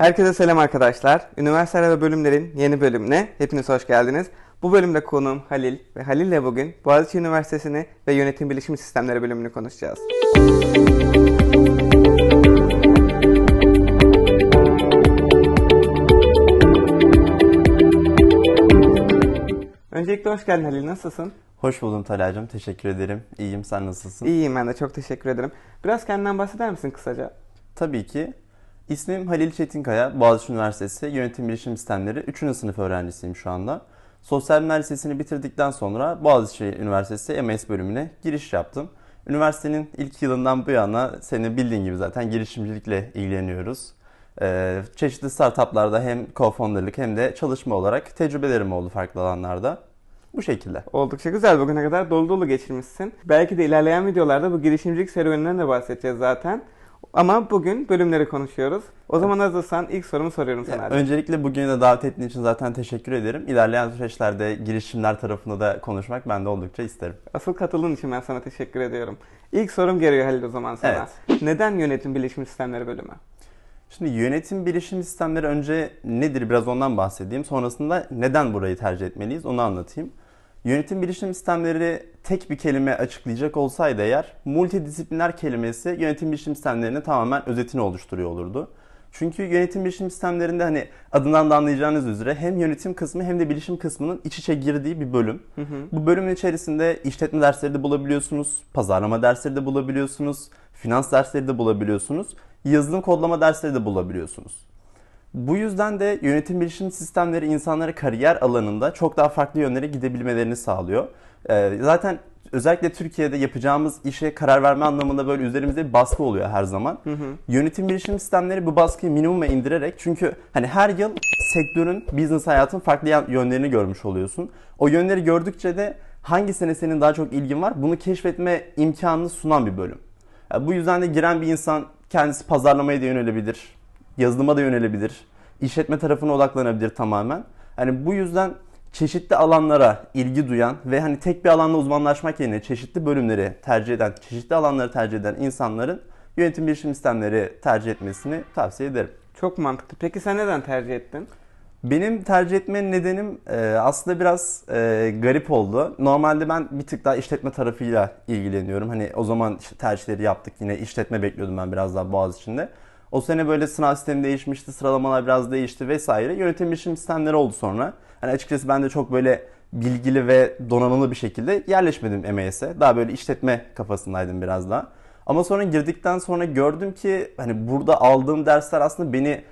Herkese selam arkadaşlar. Üniversite ve bölümlerin yeni bölümüne hepiniz hoş geldiniz. Bu bölümde konuğum Halil ve Halil ile bugün Boğaziçi Üniversitesi'ni ve Yönetim Bilişim Sistemleri bölümünü konuşacağız. Öncelikle hoş geldin Halil. Nasılsın? Hoş buldum Talay'cığım. Teşekkür ederim. İyiyim. Sen nasılsın? İyiyim ben de. Çok teşekkür ederim. Biraz kendinden bahseder misin kısaca? Tabii ki. İsmim Halil Çetinkaya. Boğaziçi Üniversitesi Yönetim Bilişim Sistemleri 3. sınıf öğrencisiyim şu anda. Sosyal bilimler lisesini bitirdikten sonra Boğaziçi Üniversitesi MS bölümüne giriş yaptım. Üniversitenin ilk yılından bu yana seni bildiğin gibi zaten girişimcilikle ilgileniyoruz. Ee, çeşitli startuplarda hem co-founderlık hem de çalışma olarak tecrübelerim oldu farklı alanlarda. Bu şekilde. Oldukça güzel. Bugüne kadar dolu dolu geçirmişsin. Belki de ilerleyen videolarda bu girişimcilik serüveninden de bahsedeceğiz zaten. Ama bugün bölümleri konuşuyoruz. O zaman hazırsan ilk sorumu soruyorum sana. Halil. Öncelikle bugüne de davet ettiğin için zaten teşekkür ederim. İlerleyen süreçlerde girişimler tarafında da konuşmak ben de oldukça isterim. Asıl katıldığın için ben sana teşekkür ediyorum. İlk sorum geliyor Halil o zaman sana. Neden Yönetim Bilişim Sistemleri bölümü? Şimdi yönetim bilişim sistemleri önce nedir biraz ondan bahsedeyim. Sonrasında neden burayı tercih etmeliyiz onu anlatayım. Yönetim bilişim sistemleri tek bir kelime açıklayacak olsaydı eğer multidisipliner kelimesi yönetim bilişim sistemlerinin tamamen özetini oluşturuyor olurdu. Çünkü yönetim bilişim sistemlerinde hani adından da anlayacağınız üzere hem yönetim kısmı hem de bilişim kısmının iç içe girdiği bir bölüm. Bu bölümün içerisinde işletme dersleri de bulabiliyorsunuz, pazarlama dersleri de bulabiliyorsunuz, finans dersleri de bulabiliyorsunuz, yazılım kodlama dersleri de bulabiliyorsunuz. Bu yüzden de yönetim bilişim sistemleri insanlara kariyer alanında çok daha farklı yönlere gidebilmelerini sağlıyor. Ee, zaten özellikle Türkiye'de yapacağımız işe karar verme anlamında böyle üzerimizde bir baskı oluyor her zaman. Yönetim bilişim sistemleri bu baskıyı minimuma indirerek çünkü hani her yıl sektörün, business hayatın farklı yönlerini görmüş oluyorsun. O yönleri gördükçe de hangisine senin daha çok ilgin var bunu keşfetme imkanını sunan bir bölüm. Yani bu yüzden de giren bir insan kendisi pazarlamaya da yönelebilir, yazılıma da yönelebilir, işletme tarafına odaklanabilir tamamen. Hani bu yüzden çeşitli alanlara ilgi duyan ve hani tek bir alanda uzmanlaşmak yerine çeşitli bölümleri tercih eden, çeşitli alanları tercih eden insanların yönetim bilişim sistemleri tercih etmesini tavsiye ederim. Çok mantıklı. Peki sen neden tercih ettin? Benim tercih etme nedenim e, aslında biraz e, garip oldu. Normalde ben bir tık daha işletme tarafıyla ilgileniyorum. Hani o zaman işte tercihleri yaptık yine işletme bekliyordum ben biraz daha Boğaziçi'nde. O sene böyle sınav sistemi değişmişti, sıralamalar biraz değişti vesaire. Yönetim bilişim sistemleri oldu sonra. Hani açıkçası ben de çok böyle bilgili ve donanımlı bir şekilde yerleşmedim MAS'e. Daha böyle işletme kafasındaydım biraz daha. Ama sonra girdikten sonra gördüm ki hani burada aldığım dersler aslında beni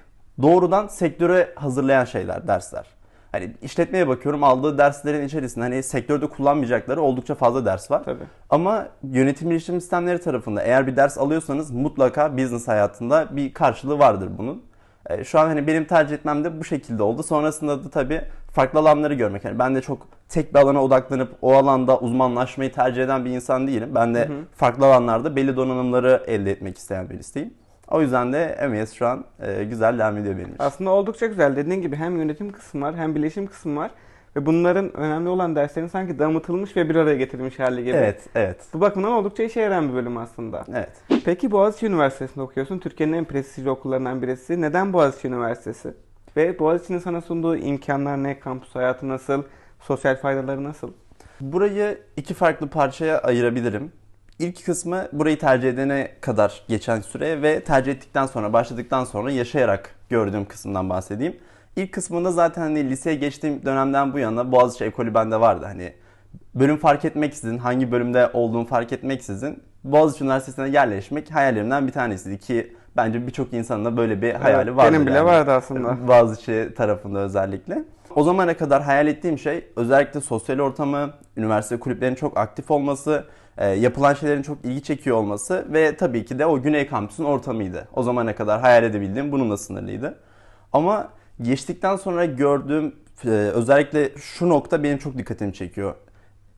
doğrudan sektöre hazırlayan şeyler, dersler. Hani işletmeye bakıyorum aldığı derslerin içerisinde hani sektörde kullanmayacakları oldukça fazla ders var. Tabii. Ama yönetim bilişim sistemleri tarafında eğer bir ders alıyorsanız mutlaka business hayatında bir karşılığı vardır bunun. E, Şu an hani benim tercih etmem de bu şekilde oldu. Sonrasında da tabii farklı alanları görmek. Yani ben de çok tek bir alana odaklanıp o alanda uzmanlaşmayı tercih eden bir insan değilim. Ben de farklı alanlarda belli donanımları elde etmek isteyen birisiyim. O yüzden de MES şu an e, güzel devam ediyor benim için. Aslında oldukça güzel. Dediğin gibi hem yönetim kısmı var hem bilişim kısmı var. Ve bunların önemli olan derslerin sanki damıtılmış ve bir araya getirilmiş hali gibi. Evet, evet, Bu bakımdan oldukça işe yarayan bir bölüm aslında. evet. Peki Boğaziçi Üniversitesi'nde okuyorsun. Türkiye'nin en prestijli okullarından birisi. Neden Boğaziçi Üniversitesi? Ve Boğaziçi'nin sana sunduğu imkanlar ne? Kampüs hayatı nasıl? Sosyal faydaları nasıl? Burayı iki farklı parçaya ayırabilirim. İlk kısmı burayı tercih edene kadar geçen süre ve tercih ettikten sonra, başladıktan sonra yaşayarak gördüğüm kısımdan bahsedeyim. İlk kısmında zaten hani liseye geçtiğim dönemden bu yana Boğaziçi ekolü bende vardı. Hani bölüm fark etmeksizin, hangi bölümde olduğumu fark etmeksizin Boğaziçi Üniversitesi'ne yerleşmek hayallerimden bir tanesiydi ki bence birçok insanın da böyle bir hayali Evet, vardı. benim bile vardı aslında. Boğaziçi tarafında özellikle. O zamana kadar hayal ettiğim şey özellikle sosyal ortamı, üniversite kulüplerinin çok aktif olması, e, yapılan şeylerin çok ilgi çekiyor olması ve tabii ki de o Güney Kampüs'ün ortamıydı. O zamana kadar hayal edebildiğim bununla sınırlıydı. Ama geçtikten sonra gördüğüm e, özellikle şu nokta benim çok dikkatimi çekiyor.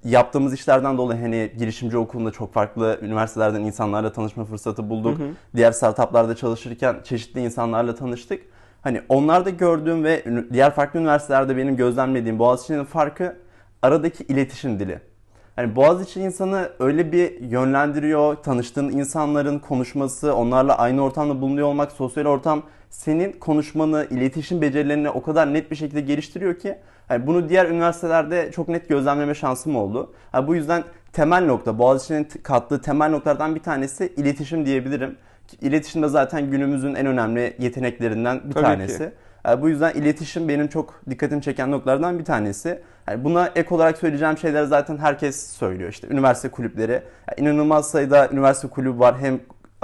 Yaptığımız işlerden dolayı hani girişimci okulunda çok farklı üniversitelerden insanlarla tanışma fırsatı bulduk. Diğer startuplarda çalışırken çeşitli insanlarla tanıştık. Hani onlarda gördüğüm ve diğer farklı üniversitelerde benim gözlemlediğim Boğaziçi'nin farkı aradaki iletişim dili. Hani Boğaziçi insanı öyle bir yönlendiriyor, tanıştığın insanların konuşması, onlarla aynı ortamda bulunuyor olmak, sosyal ortam senin konuşmanı, iletişim becerilerini o kadar net bir şekilde geliştiriyor ki hani bunu diğer üniversitelerde çok net gözlemleme şansım oldu. Yani bu yüzden temel nokta, Boğaziçi'nin kattığı temel noktalardan bir tanesi iletişim diyebilirim. İletişim de zaten günümüzün en önemli yeteneklerinden bir Tabii tanesi. ki. Yani bu yüzden iletişim benim çok dikkatimi çeken noktalardan bir tanesi. Buna ek olarak söyleyeceğim şeyler zaten herkes söylüyor. İşte üniversite kulüpleri. Yani inanılmaz sayıda üniversite kulübü var hem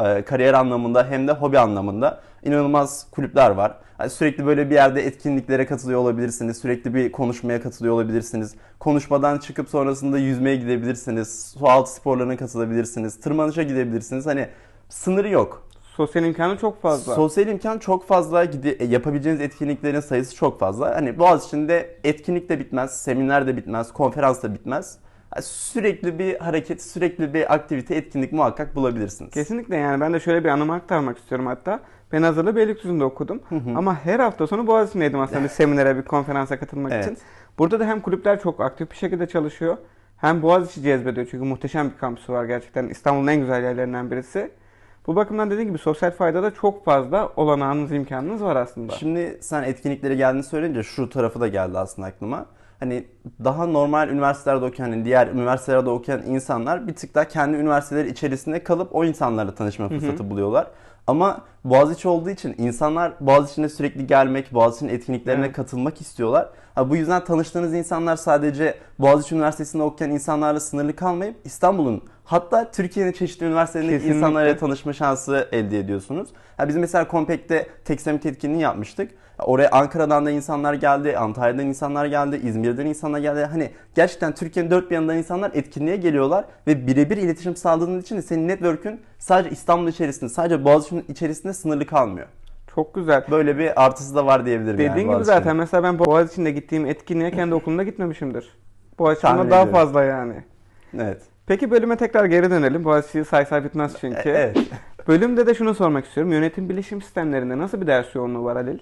e, kariyer anlamında hem de hobi anlamında. İnanılmaz kulüpler var. Sürekli böyle bir yerde etkinliklere katılıyor olabilirsiniz. Sürekli bir konuşmaya katılıyor olabilirsiniz. Konuşmadan çıkıp sonrasında yüzmeye gidebilirsiniz. Su altı sporlarına katılabilirsiniz. Tırmanışa gidebilirsiniz. Hani sınırı yok. Sosyal imkanı çok fazla. Sosyal imkan çok fazla, gide- yapabileceğiniz etkinliklerin sayısı çok fazla. Hani Boğaziçi'nde etkinlik de bitmez, seminer de bitmez, konferans da bitmez. Yani Sürekli bir hareket, sürekli bir aktivite, etkinlik muhakkak bulabilirsiniz. Kesinlikle yani ben de şöyle bir anımı aktarmak istiyorum hatta. Ben hazırlığı Beylikdüzü'nde okudum. Ama her hafta sonu Boğaziçi'ndeydim aslında bir seminere, bir konferansa katılmak Evet. için. Burada da hem kulüpler çok aktif bir şekilde çalışıyor. Hem Boğaziçi cezbediyor çünkü muhteşem bir kampüsü var gerçekten. İstanbul'un en güzel yerlerinden birisi. Bu bakımdan dediğim gibi sosyal fayda da çok fazla olanağınız, imkanınız var aslında. Şimdi sen etkinliklere geldiğini söyleyince şu tarafı da geldi aslında aklıma. Hani daha normal üniversitelerde okuyan, hani diğer üniversitelerde okuyan insanlar bir tık daha kendi üniversiteleri içerisinde kalıp o insanlarla tanışma fırsatı buluyorlar. Ama Boğaziçi olduğu için insanlar Boğaziçi'ne sürekli gelmek, Boğaziçi'nin etkinliklerine Evet. katılmak istiyorlar. Ha, bu yüzden tanıştığınız insanlar sadece Boğaziçi Üniversitesi'nde okuyan insanlarla sınırlı kalmayıp İstanbul'un hatta Türkiye'nin çeşitli üniversitelerindeki Kesinlikle. insanlarla tanışma şansı elde ediyorsunuz. Ha, biz mesela Compact'te Tek Summit etkinliği yapmıştık. Oraya Ankara'dan da insanlar geldi, Antalya'dan insanlar geldi, İzmir'den insanlar geldi. Hani gerçekten Türkiye'nin dört bir yanından insanlar etkinliğe geliyorlar ve birebir iletişim sağladığın için de senin network'ün sadece İstanbul içerisinde, sadece Boğaziçi'nin içerisinde sınırlı kalmıyor. Çok güzel. Böyle bir artısı da var diyebilirim Dediğin yani gibi Boğaziçi'nin. zaten mesela ben Boğaziçi'nde gittiğim etkinliğe kendi okulumda gitmemişimdir. Boğaziçi'nde daha ediyorum. fazla yani. Evet. Peki bölüme tekrar geri dönelim. Boğaziçi'yi say say bitmez çünkü. E- evet. Bölümde de şunu sormak istiyorum. Yönetim bilişim sistemlerinde nasıl bir ders yoğunluğu var Halil?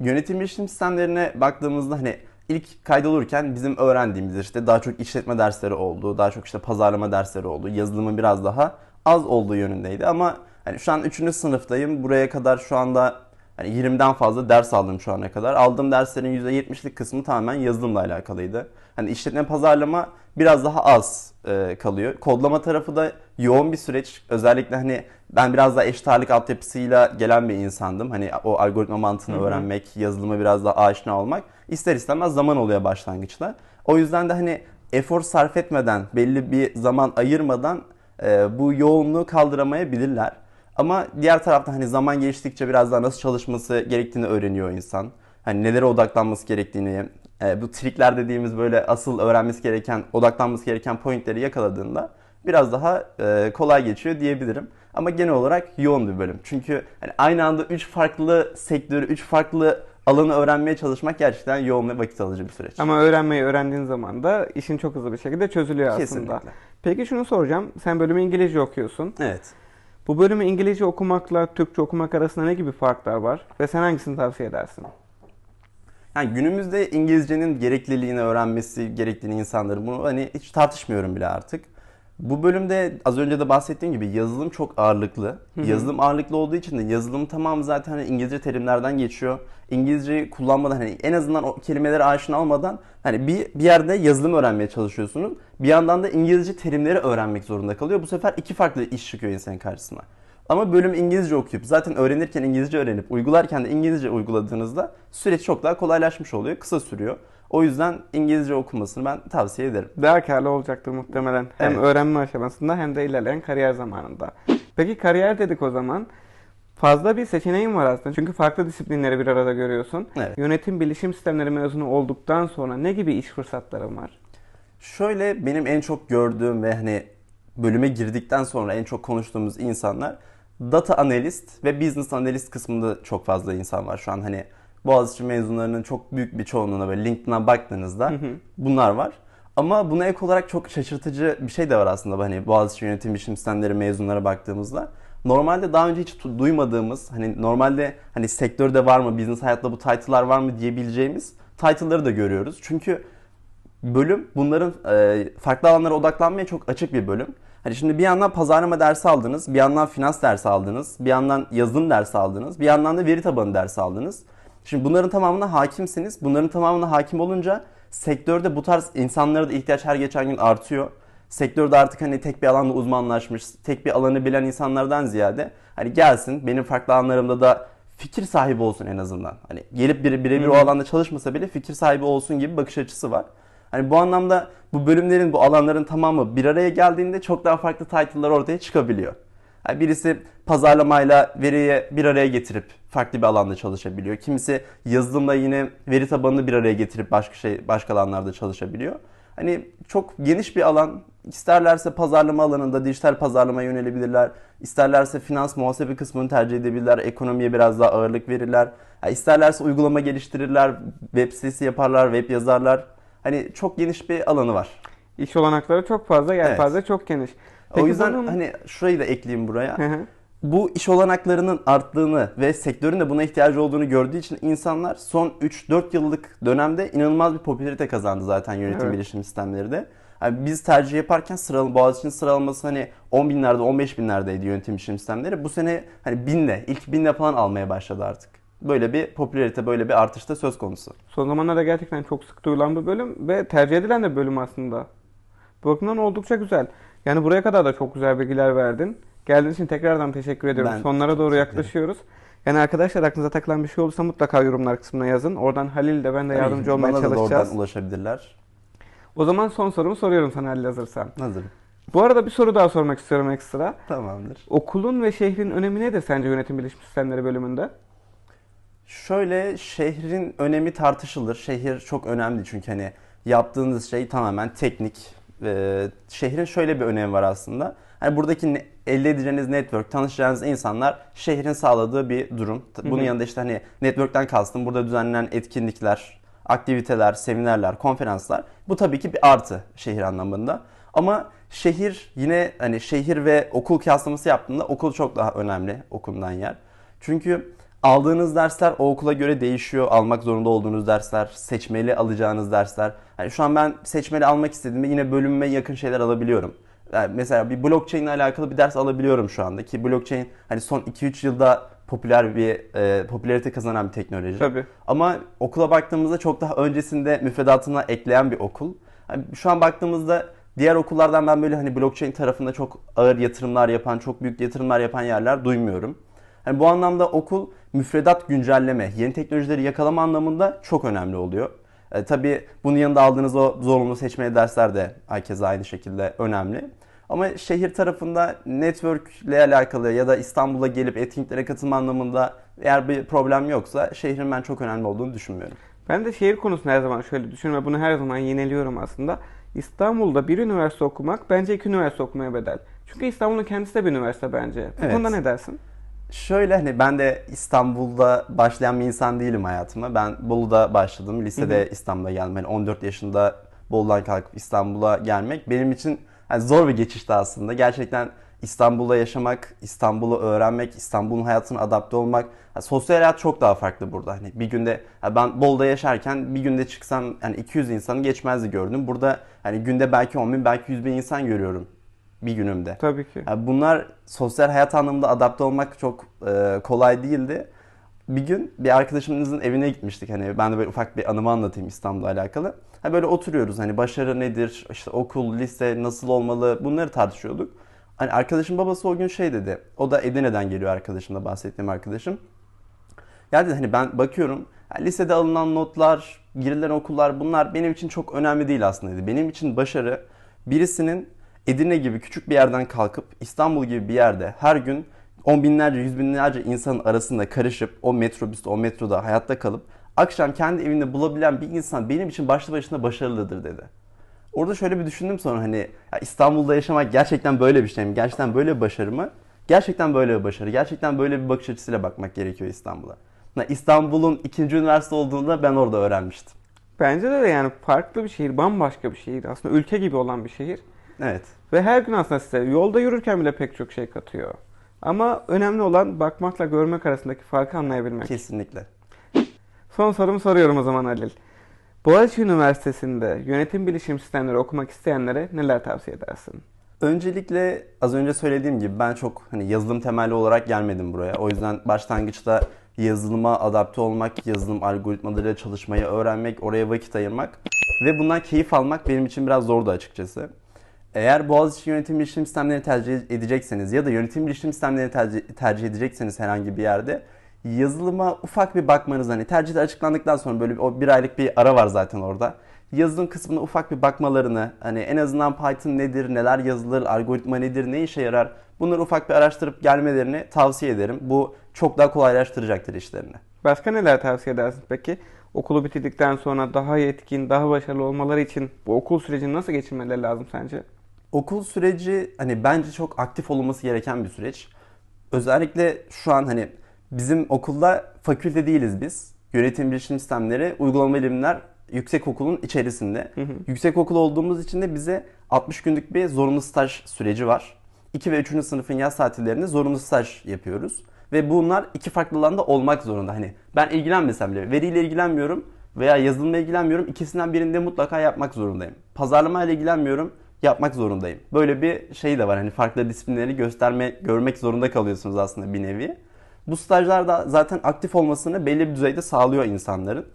Yönetim bilişim sistemlerine baktığımızda hani ilk kaydolurken bizim öğrendiğimiz işte daha çok işletme dersleri oldu, daha çok işte pazarlama dersleri oldu, yazılımın biraz daha az olduğu yönündeydi ama hani şu an 3. sınıftayım. Buraya kadar şu anda hani 20'den fazla ders aldım şu ana kadar. Aldığım derslerin %70'lik kısmı tamamen yazılımla alakalıydı. Hani işletme pazarlama biraz daha az e, kalıyor. Kodlama tarafı da yoğun bir süreç. Özellikle hani ben biraz daha eşit ağırlık altyapısıyla gelen bir insandım. Hani o algoritma mantığını öğrenmek, yazılıma biraz daha aşina olmak ister istemez zaman oluyor başlangıçta. O yüzden de hani efor sarf etmeden, belli bir zaman ayırmadan e, bu yoğunluğu kaldıramayabilirler. Ama diğer taraftan hani zaman geçtikçe biraz daha nasıl çalışması gerektiğini öğreniyor insan. Hani nelere odaklanması gerektiğini, e, bu trikler dediğimiz böyle asıl öğrenmesi gereken, odaklanması gereken pointleri yakaladığında biraz daha e, kolay geçiyor diyebilirim. Ama genel olarak yoğun bir bölüm. Çünkü hani aynı anda 3 farklı sektörü, 3 farklı alanı öğrenmeye çalışmak gerçekten yoğun ve vakit alıcı bir süreç. Ama öğrenmeyi öğrendiğin zaman da işin çok hızlı bir şekilde çözülüyor aslında. Kesinlikle. Peki şunu soracağım. Sen bölümü İngilizce okuyorsun. Evet. Bu bölümü İngilizce okumakla Türkçe okumak arasında ne gibi farklar var? Ve sen hangisini tavsiye edersin? Yani günümüzde İngilizcenin gerekliliğini öğrenmesi gerektiğini insanların bunu hani hiç tartışmıyorum bile artık. Bu bölümde az önce de bahsettiğim gibi yazılım çok ağırlıklı. Yazılım ağırlıklı olduğu için de yazılım tamamı zaten hani İngilizce terimlerden geçiyor. İngilizceyi kullanmadan hani en azından o kelimelere aşina olmadan hani bir, bir yerde yazılım öğrenmeye çalışıyorsunuz. Bir yandan da İngilizce terimleri öğrenmek zorunda kalıyor. Bu sefer iki farklı iş çıkıyor insanın karşısına. Ama bölüm İngilizce okuyup zaten öğrenirken İngilizce öğrenip uygularken de İngilizce uyguladığınızda süreç çok daha kolaylaşmış oluyor. Kısa sürüyor. O yüzden İngilizce okumasını ben tavsiye ederim. Daha karlı olacaktır muhtemelen. Hem Evet. öğrenme aşamasında hem de ilerleyen kariyer zamanında. Peki kariyer dedik o zaman. Fazla bir seçeneğin var aslında. Çünkü farklı disiplinleri bir arada görüyorsun. Evet. Yönetim bilişim sistemleri mezunu olduktan sonra ne gibi iş fırsatların var? Şöyle benim en çok gördüğüm ve hani bölüme girdikten sonra en çok konuştuğumuz insanlar data analist ve business analist kısmında çok fazla insan var şu an hani Boğaziçi mezunlarının çok büyük bir çoğunluğuna böyle LinkedIn'a baktığınızda bunlar var. Ama buna ek olarak çok şaşırtıcı bir şey de var aslında hani Boğaziçi Yönetim Bilişim Sistemleri mezunlara baktığımızda. Normalde daha önce hiç duymadığımız hani normalde hani sektörde var mı, business hayatta bu title'lar var mı diyebileceğimiz title'ları da görüyoruz. Çünkü bölüm bunların e, farklı alanlara odaklanmaya çok açık bir bölüm. Hani şimdi bir yandan pazarlama dersi aldınız, bir yandan finans dersi aldınız, bir yandan yazılım dersi aldınız, bir yandan da veri tabanı dersi aldınız. Şimdi bunların tamamına hakimsiniz. Bunların tamamına hakim olunca sektörde bu tarz insanlara da ihtiyaç her geçen gün artıyor. Sektörde artık hani tek bir alanda uzmanlaşmış, tek bir alanı bilen insanlardan ziyade hani gelsin benim farklı alanlarımda da fikir sahibi olsun en azından. Hani gelip biri birebir o alanda çalışmasa bile fikir sahibi olsun gibi bakış açısı var. Hani bu anlamda bu bölümlerin, bu alanların tamamı bir araya geldiğinde çok daha farklı title'lar ortaya çıkabiliyor. Yani birisi pazarlamayla veriyi bir araya getirip farklı bir alanda çalışabiliyor. Kimisi yazılımla yine veri tabanını bir araya getirip başka şey başka alanlarda çalışabiliyor. Hani çok geniş bir alan. İsterlerse pazarlama alanında dijital pazarlamaya yönelebilirler. İsterlerse finans muhasebe kısmını tercih edebilirler. Ekonomiye biraz daha ağırlık verirler. Yani isterlerse uygulama geliştirirler. Web sitesi yaparlar, web yazarlar. Hani çok geniş bir alanı var. İş olanakları çok fazla, yelpaze Evet. çok geniş. o yüzden bunun- hani şurayı da ekleyeyim buraya. Hı hı. bu iş olanaklarının arttığını ve sektörün de buna ihtiyacı olduğunu gördüğü için insanlar son 3-4 yıllık dönemde inanılmaz bir popülarite kazandı zaten yönetim Evet. bilişim sistemleri de. Yani biz tercih yaparken sıralı Boğaziçi'nin sıralaması hani 10 binlerde 15 binlerdeydi yönetim bilişim sistemleri. Bu sene hani binle ilk binle falan almaya başladı artık. Böyle bir popülarite böyle bir artışta söz konusu. Son zamanlarda gerçekten çok sık duyulan bir bölüm ve tercih edilen de bölüm aslında. Bu bakımdan oldukça güzel. Yani buraya kadar da çok güzel bilgiler verdin. Geldiğin için tekrardan teşekkür ediyorum. Ben Sonlara doğru yaklaşıyoruz. Yani arkadaşlar aklınıza takılan bir şey olursa mutlaka yorumlar kısmına yazın. Oradan Halil de ben de yardımcı olmaya Bana da çalışacağız. oradan ulaşabilirler. O zaman son sorumu soruyorum sana Halil hazırsan. Hazırım. Bu arada bir soru daha sormak istiyorum ekstra. Tamamdır. Okulun ve şehrin önemi nedir sence yönetim bilişim sistemleri bölümünde? Şöyle şehrin önemi tartışılır. Şehir çok önemli çünkü hani yaptığınız şey tamamen teknik. Ee, şehrin şöyle bir önemi var aslında. Hani buradaki ne- elde edeceğiniz network, tanışacağınız insanlar şehrin sağladığı bir durum. Bunun hı. yanında işte hani network'ten kastım burada düzenlenen etkinlikler, aktiviteler, seminerler, konferanslar. Bu tabii ki bir artı şehir anlamında. Ama şehir yine hani şehir ve okul kıyaslaması yaptığında okul çok daha önemli okuldan yer. Çünkü aldığınız dersler o okula göre değişiyor. Almak zorunda olduğunuz dersler, seçmeli alacağınız dersler. Yani şu an ben seçmeli almak istediğimde yine bölümüme yakın şeyler alabiliyorum. Yani mesela bir blockchain ile alakalı bir ders alabiliyorum şu anda ki blockchain hani son 2-3 yılda popüler bir e, popülarite kazanan bir teknoloji. Tabii. Ama okula baktığımızda çok daha öncesinde müfredatına ekleyen bir okul. Yani şu an baktığımızda diğer okullardan ben böyle hani blockchain tarafında çok ağır yatırımlar yapan, çok büyük yatırımlar yapan yerler duymuyorum. Yani bu anlamda okul müfredat güncelleme, yeni teknolojileri yakalama anlamında çok önemli oluyor. E, tabii bunun yanında aldığınız o zorunlu seçmeli dersler de herkese aynı şekilde önemli. Ama şehir tarafında network ile alakalı ya da İstanbul'a gelip etkinliklere katılma anlamında eğer bir problem yoksa şehrin ben çok önemli olduğunu düşünmüyorum. Ben de şehir konusunda her zaman şöyle düşünüyorum ve bunu her zaman yeniliyorum aslında. İstanbul'da bir üniversite okumak bence iki üniversite okumaya bedel. Çünkü İstanbul'un kendisi de bir üniversite bence. Bu Evet. konuda ne dersin? Şöyle hani ben de İstanbul'da başlayan bir insan değilim hayatıma. Ben Bolu'da başladım. Lisede İstanbul'a geldim. Yani 14 yaşında Bolu'dan kalkıp İstanbul'a gelmek benim için yani zor bir geçişti aslında. Gerçekten İstanbul'da yaşamak, İstanbul'u öğrenmek, İstanbul'un hayatına adapte olmak. yani sosyal hayat çok daha farklı burada. Hani bir günde yani ben Bolu'da yaşarken bir günde çıksam yani 200 insanı geçmezdi gördüm. Burada hani günde belki 10 bin belki 100 bin insan görüyorum bir günümde. Tabii ki. Yani bunlar sosyal hayat anlamında adapte olmak çok e, kolay değildi. Bir gün bir arkadaşımızın evine gitmiştik. Hani ben de böyle ufak bir anımı anlatayım İstanbul'la alakalı. Hani böyle oturuyoruz. Hani başarı nedir? İşte okul, lise nasıl olmalı? Bunları tartışıyorduk. Hani arkadaşım babası o gün şey dedi. O da Edirne'den geliyor arkadaşım da bahsettiğim arkadaşım. Ya dedi hani ben bakıyorum ya lisede alınan notlar, girilen okullar bunlar benim için çok önemli değil aslında dedi. Benim için başarı birisinin Edirne gibi küçük bir yerden kalkıp İstanbul gibi bir yerde her gün on binlerce, yüz binlerce insanın arasında karışıp o metrobüste, o metroda hayatta kalıp akşam kendi evinde bulabilen bir insan benim için başlı başına başarılıdır dedi. Orada şöyle bir düşündüm sonra hani ya İstanbul'da yaşamak gerçekten böyle bir şey mi? Gerçekten böyle bir başarı mı? Gerçekten böyle bir başarı. Gerçekten böyle bir bakış açısıyla bakmak gerekiyor İstanbul'a. İstanbul'un ikinci üniversite olduğunu da ben orada öğrenmiştim. Bence de yani farklı bir şehir, bambaşka bir şehir. Aslında ülke gibi olan bir şehir. Evet. Ve her gün aslında size yolda yürürken bile pek çok şey katıyor. Ama önemli olan bakmakla görmek arasındaki farkı anlayabilmek. Kesinlikle. Son sorumu soruyorum o zaman Halil. Boğaziçi Üniversitesi'nde yönetim bilişim sistemleri okumak isteyenlere neler tavsiye edersin? Öncelikle az önce söylediğim gibi ben çok hani yazılım temelli olarak gelmedim buraya. O yüzden başlangıçta yazılıma adapte olmak, yazılım algoritmalarıyla çalışmayı öğrenmek, oraya vakit ayırmak ve bundan keyif almak benim için biraz zordu açıkçası. Eğer Boğaziçi yönetim bilişim sistemlerini tercih edecekseniz ya da yönetim bilişim sistemlerini tercih, tercih edecekseniz herhangi bir yerde yazılıma ufak bir bakmanız hani tercihler açıklandıktan sonra böyle bir, o bir aylık bir ara var zaten orada. Yazılım kısmına ufak bir bakmalarını hani en azından Python nedir, neler yazılır, algoritma nedir, ne işe yarar bunları ufak bir araştırıp gelmelerini tavsiye ederim. Bu çok daha kolaylaştıracaktır işlerini. Başka neler tavsiye edersin peki? Okulu bitirdikten sonra daha yetkin, daha başarılı olmaları için bu okul sürecini nasıl geçirmeleri lazım sence? Okul süreci hani bence çok aktif olunması gereken bir süreç. Özellikle şu an hani bizim okulda fakülte değiliz biz. Yönetim bilişim sistemleri, uygulama bilimler yüksek okulun içerisinde. Yüksek okul olduğumuz için de bize 60 günlük bir zorunlu staj süreci var. 2 ve 3. sınıfın yaz tatillerinde zorunlu staj yapıyoruz. Ve bunlar iki farklı alanda olmak zorunda. Hani ben ilgilenmesem bile veriyle ilgilenmiyorum veya yazılımla ilgilenmiyorum. İkisinden birinde mutlaka yapmak zorundayım. Pazarlamayla ilgilenmiyorum yapmak zorundayım. Böyle bir şey de var. Hani farklı disiplinleri gösterme, görmek zorunda kalıyorsunuz aslında bir nevi. Bu stajlar da zaten aktif olmasını belli bir düzeyde sağlıyor insanların.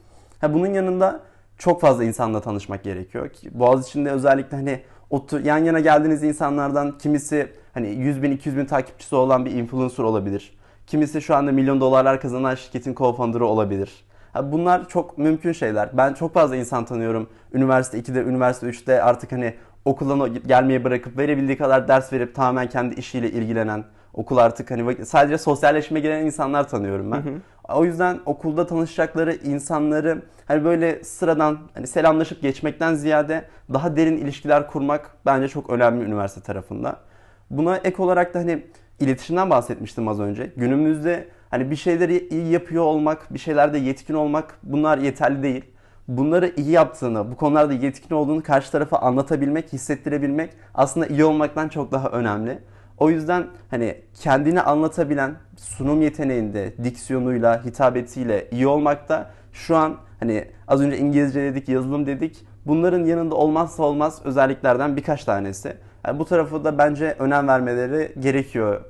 Ha bunun yanında çok fazla insanla tanışmak gerekiyor. Ki Boğaziçi'nde özellikle hani otur, yan yana geldiğiniz insanlardan kimisi hani 100 bin 200 bin takipçisi olan bir influencer olabilir. Kimisi şu anda milyon dolarlar kazanan şirketin co-founder'ı olabilir. Ha bunlar çok mümkün şeyler. Ben çok fazla insan tanıyorum. Üniversite 2'de, üniversite 3'te artık hani okuldan gelmeyi bırakıp verebildiği kadar ders verip tamamen kendi işiyle ilgilenen, okul artık hani sadece sosyalleşmeye gelen insanlar tanıyorum ben. O yüzden okulda tanışacakları insanları hani böyle sıradan hani selamlaşıp geçmekten ziyade daha derin ilişkiler kurmak bence çok önemli üniversite tarafında. Buna ek olarak da hani iletişimden bahsetmiştim az önce. Günümüzde hani bir şeyleri iyi yapıyor olmak, bir şeylerde yetkin olmak bunlar yeterli değil. Bunları iyi yaptığını, bu konularda yetkin olduğunu karşı tarafa anlatabilmek, hissettirebilmek aslında iyi olmaktan çok daha önemli. O yüzden hani kendini anlatabilen, sunum yeteneğinde, diksiyonuyla, hitabetiyle iyi olmak da şu an hani az önce İngilizce dedik, yazılım dedik. Bunların yanında olmazsa olmaz özelliklerden birkaç tanesi. Yani bu tarafı da bence önem vermeleri gerekiyor.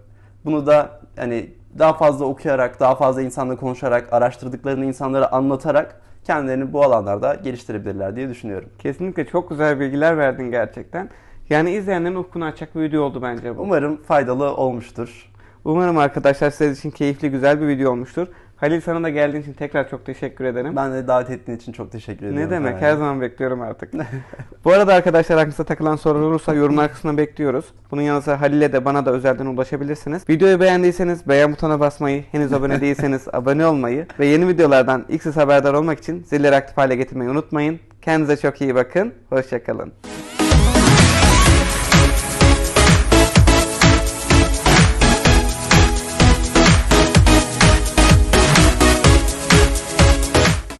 Bunu da hani daha fazla okuyarak, daha fazla insanla konuşarak, araştırdıklarını insanlara anlatarak kendilerini bu alanlarda geliştirebilirler diye düşünüyorum. Kesinlikle çok güzel bilgiler verdin gerçekten. Yani izleyenlerin ufkunu açacak bir video oldu bence bu. Umarım faydalı olmuştur. Umarım arkadaşlar sizler için keyifli güzel bir video olmuştur. Halil sana da geldiğin için tekrar çok teşekkür ederim. Ben de davet ettiğin için çok teşekkür ediyorum. Ne demek her zaman bekliyorum artık. Bu arada arkadaşlar aklınıza takılan sorular olursa yorumlar kısmına bekliyoruz. Bunun yanı sıra Halil'e de bana da özelden ulaşabilirsiniz. Videoyu beğendiyseniz beğen butonuna basmayı, henüz abone değilseniz abone olmayı ve yeni videolardan ilk siz haberdar olmak için zilleri aktif hale getirmeyi unutmayın. Kendinize çok iyi bakın. Hoşçakalın.